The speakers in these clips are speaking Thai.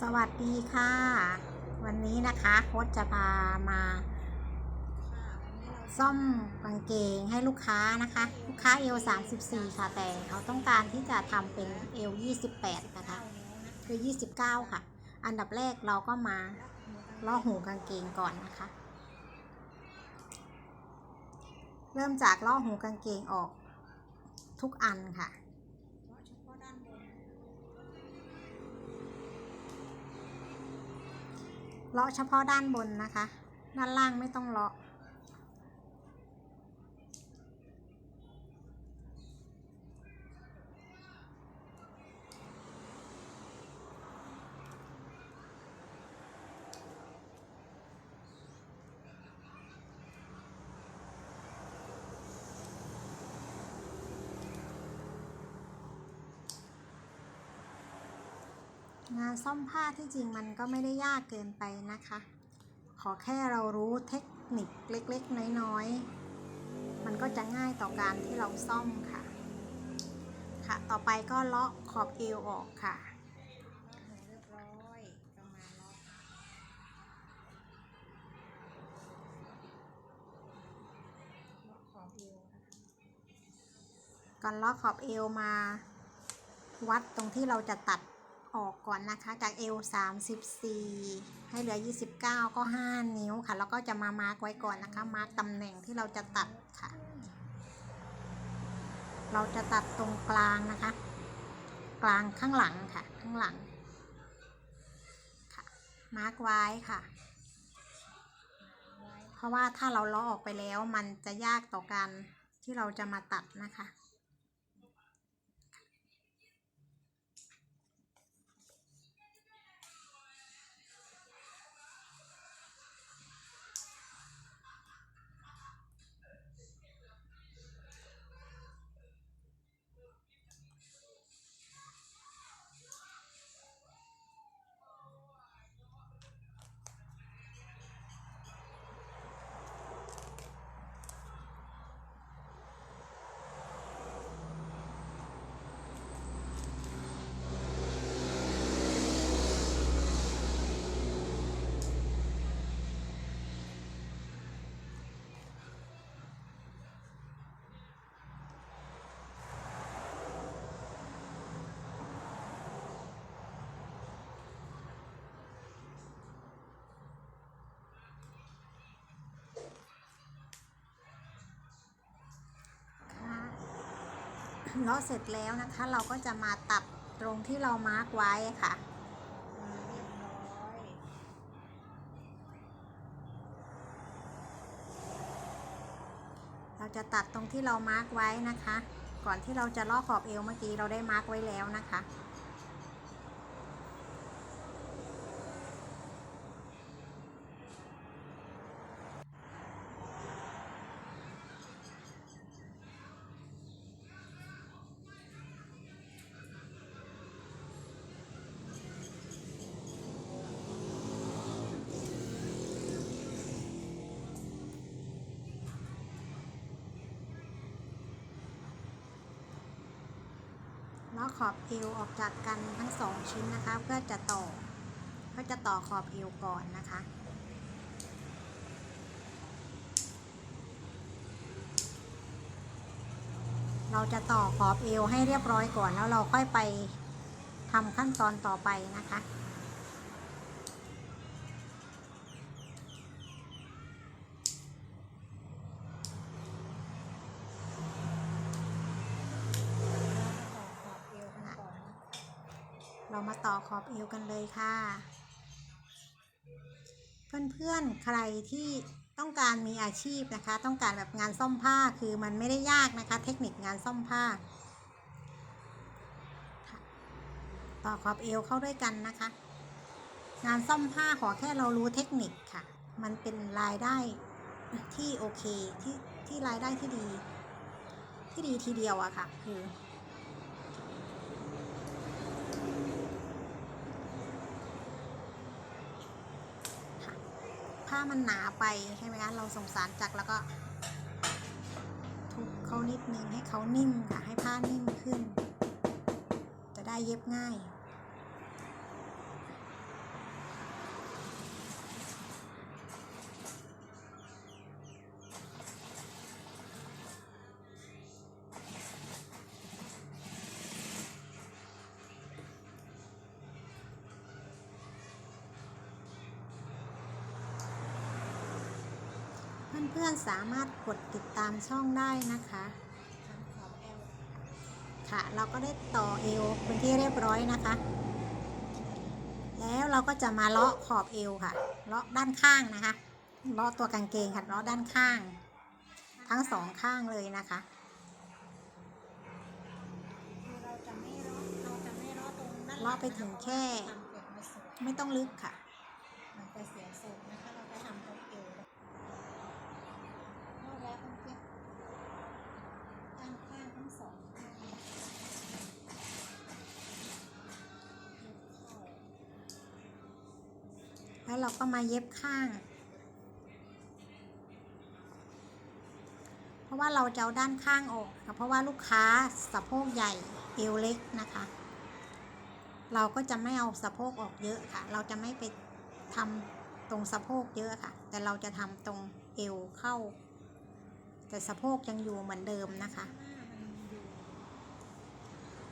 สวัสดีค่ะ วันนี้นะคะโค้ชจะพามาซ่อมกางเกงให้ลูกค้านะคะ ลูกค้าเอล34 ค่ะ แต่เขาต้องการที่จะทำเป็นเอล28 นะคะ คือ 29 ค่ะ อันดับแรกเราก็มาล่อหูกางเกงก่อนนะคะ เริ่มจากล่อหูกางเกงออกทุกอันค่ะ เลาะเฉพาะด้านบนนะคะ ด้านล่างไม่ต้องเลาะ งานซ่อมผ้าที่จริงมันก็ไม่ได้ยากเกินไปนะคะ ขอแค่เรารู้เทคนิคเล็กๆ น้อยๆ มันก็จะง่ายต่อการที่เราซ่อมค่ะ ค่ะ ต่อไปก็เลาะขอบเอวออกค่ะเรียบร้อยก็มาล็อกล็อกขอบเอวค่ะก่อนเลาะขอบเอวมา วัดตรงที่เราจะตัด ออกก่อนนะคะ จากเอว34 ให้เหลือ 29 ก็ 5 นิ้วค่ะ แล้วก็จะมามาร์กไว้ก่อนนะคะ มาร์กตำแหน่งที่เราจะตัดค่ะ เราจะตัดตรงกลางนะคะ กลางข้างหลังค่ะ ข้างหลังค่ะ มาร์กไว้ค่ะ เพราะว่าถ้าเราลาะออกไปแล้วมันจะยากต่อการที่เราจะมาตัดนะคะ เลาะเสร็จแล้วนะคะ เราก็จะมาตัดตรงที่เรามาร์กไว้ค่ะเราจะตัดตรงที่เรามาร์กไว้นะคะ ก่อนที่เราจะลอกขอบเอวเมื่อกี้เราได้มาร์กไว้แล้วนะคะ ลอขอบเอวออกจากกันทั้งสองชิ้นนะคะเพื่อจะต่อเพื่อจะต่อขอบเอวก่อนนะคะเราจะต่อขอบเอวให้เรียบร้อยก่อนแล้วเราค่อยไปทำขั้นตอนต่อไปนะคะ เรามาต่อขอบเอวกันเลยค่ะ เพื่อนๆ ใครที่ต้องการมีอาชีพนะคะ ต้องการแบบงานซ่อมผ้าคือมันไม่ได้ยากนะคะ เทคนิคงานซ่อมผ้า ต่อขอบเอวเข้าด้วยกันนะคะ งานซ่อมผ้าขอแค่เรารู้เทคนิคค่ะ มันเป็นรายได้ที่โอเคที่ที่รายได้ที่ดี ที่ดีทีเดียวอะค่ะ คือ ค่ะผ้า มันหนาไปใช่ไหมคะเราสงสารจักรแล้วก็ทุบเขานิดนึงให้เขานิ่มค่ะให้ผ้านิ่มขึ้น จะได้เย็บง่าย เพื่อนๆสามารถกดติดตามช่องได้นะคะทำขอบเอวค่ะเราก็ได้ต่อเอวเป็นที่เรียบร้อยนะคะ แล้วเราก็จะมาเลาะขอบเอวค่ะเลาะด้านข้างนะคะเลาะตัวกางเกงค่ะเลาะด้านข้าง ทั้งสองข้างเลยนะคะคือเราจะไม่เลาะเราจะไม่เลาะตรงด้านหลังเลาะไปถึงแค่ทำเกิดมาสวยไม่ต้องลึกค่ะ มันจะเสีย แล้วเราก็มาเย็บข้าง เพราะว่าเราจะเอาด้านข้างออกเพราะว่าลูกค้าสะโพกใหญ่เอวเล็กนะคะ เราก็จะไม่เอาสะโพกออกเยอะค่ะ เราจะไม่ไปทำตรงสะโพกเยอะค่ะ แต่เราจะทำตรงเอวเข้า แต่สะโพกยังอยู่เหมือนเดิมนะคะ หน้ามันอยู่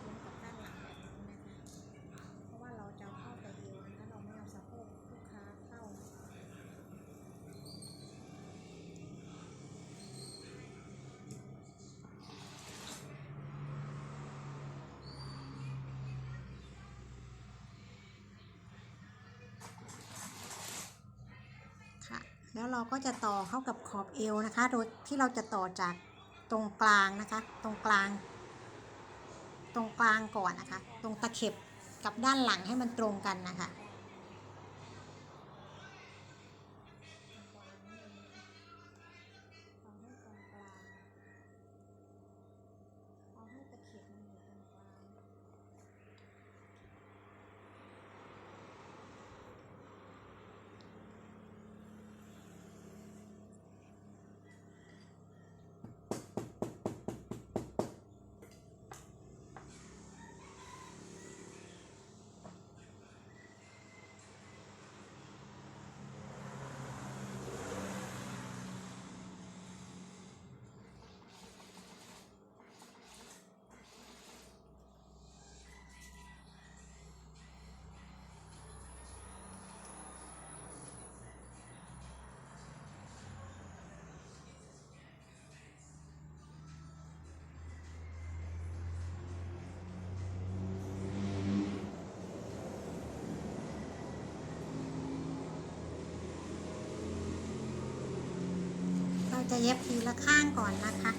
รวมกับด้านหลังแบบนี้นะคะ เพราะว่าเราจะเอาเข้าแต่เอวนะคะ เราไม่เอาสะโพกลูกค้าเข้า ค่ะ แล้วเราก็จะต่อเข้ากับขอบเอวนะคะ โดยที่เราจะต่อจากตรงกลางนะคะ ตรงกลาง ตรงกลางก่อนนะคะ ตรงตะเข็บกับด้านหลังให้มันตรงกันนะคะ จะเย็บทีละข้างก่อนนะคะ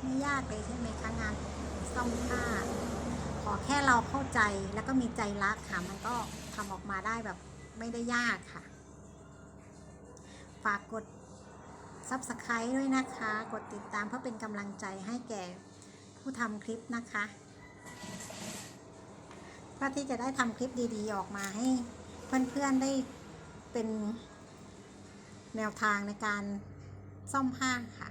ไม่ยากเลยใช่ไหมคะงานซ่อมผ้า ขอแค่เราเข้าใจแล้วก็มีใจรักค่ะ มันก็ทำออกมาได้แบบไม่ได้ยากค่ะ ฝากกด Subscribe ด้วยนะคะ กดติดตามเพื่อเป็นกำลังใจให้แก่ผู้ทำคลิปนะคะเพื่อที่จะได้ทำคลิปดีๆ ออกมาให้เพื่อนๆได้เป็นแนวทางในการซ่อมผ้าค่ะ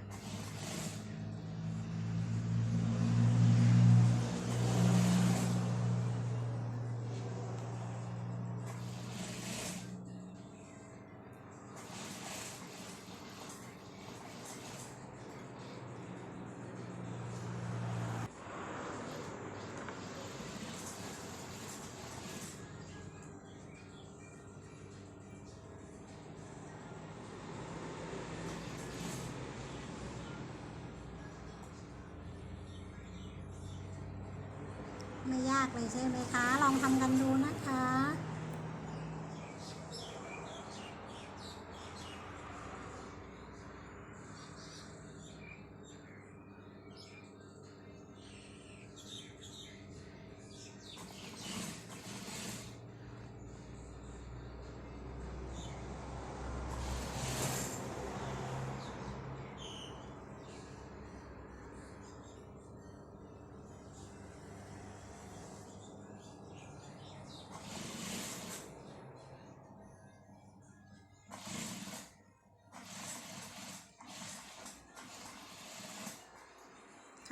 ไม่ยากเลยใช่ไหมคะ ลองทำกันดูนะคะ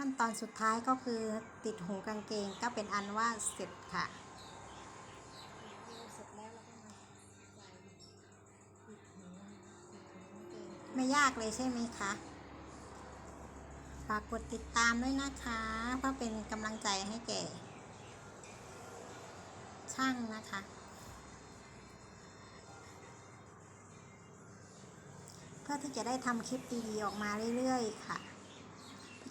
ขั้นตอนสุดท้ายก็คือติดหูกางเกงก็เป็นอันว่าเสร็จค่ะเอวเสร็จแล้วเราก็มาใส่ปิดหูปิดหูกางเกงไม่ยากเลยใช่ไหมคะฝากกดติดตามด้วยนะคะ เพื่อเป็นกำลังใจให้แก่ ช่างนะคะ เพื่อที่จะได้ทำคลิปดีๆออกมาเรื่อยๆค่ะเพื่อ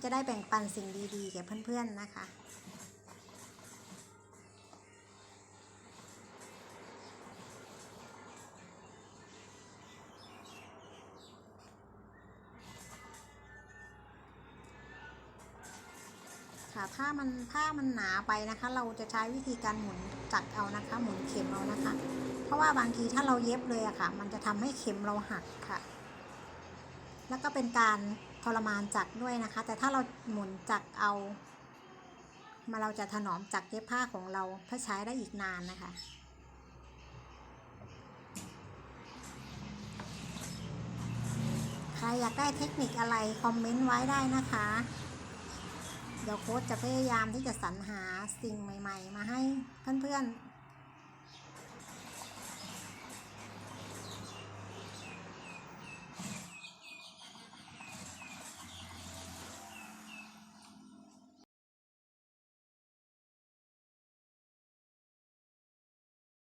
จะได้แบ่งปันสิ่งดีๆแก่เพื่อนๆนะคะ ค่ะถ้ามันผ้ามันหนาไปนะคะ เราจะใช้วิธีการหมุนจักเอานะคะ หมุนเข็มเอานะคะ เพราะว่าบางทีถ้าเราเย็บเลยอะค่ะ มันจะทำให้เข็มเราหักค่ะ แล้วก็เป็นการ รมานจักด้วยนะคะ แต่ถ้าเราหมุนจักเอา มาเราจะถนอมจักเย็บผ้าของเราเพื่อใช้ได้อีกนานนะคะใครอยากได้เทคนิคอะไร คอมเมนต์ไว้ได้นะคะ เดี๋ยวโค้ชจะพยายามที่จะสรรหาสิ่งใหม่ ๆ มาให้เพื่อนๆ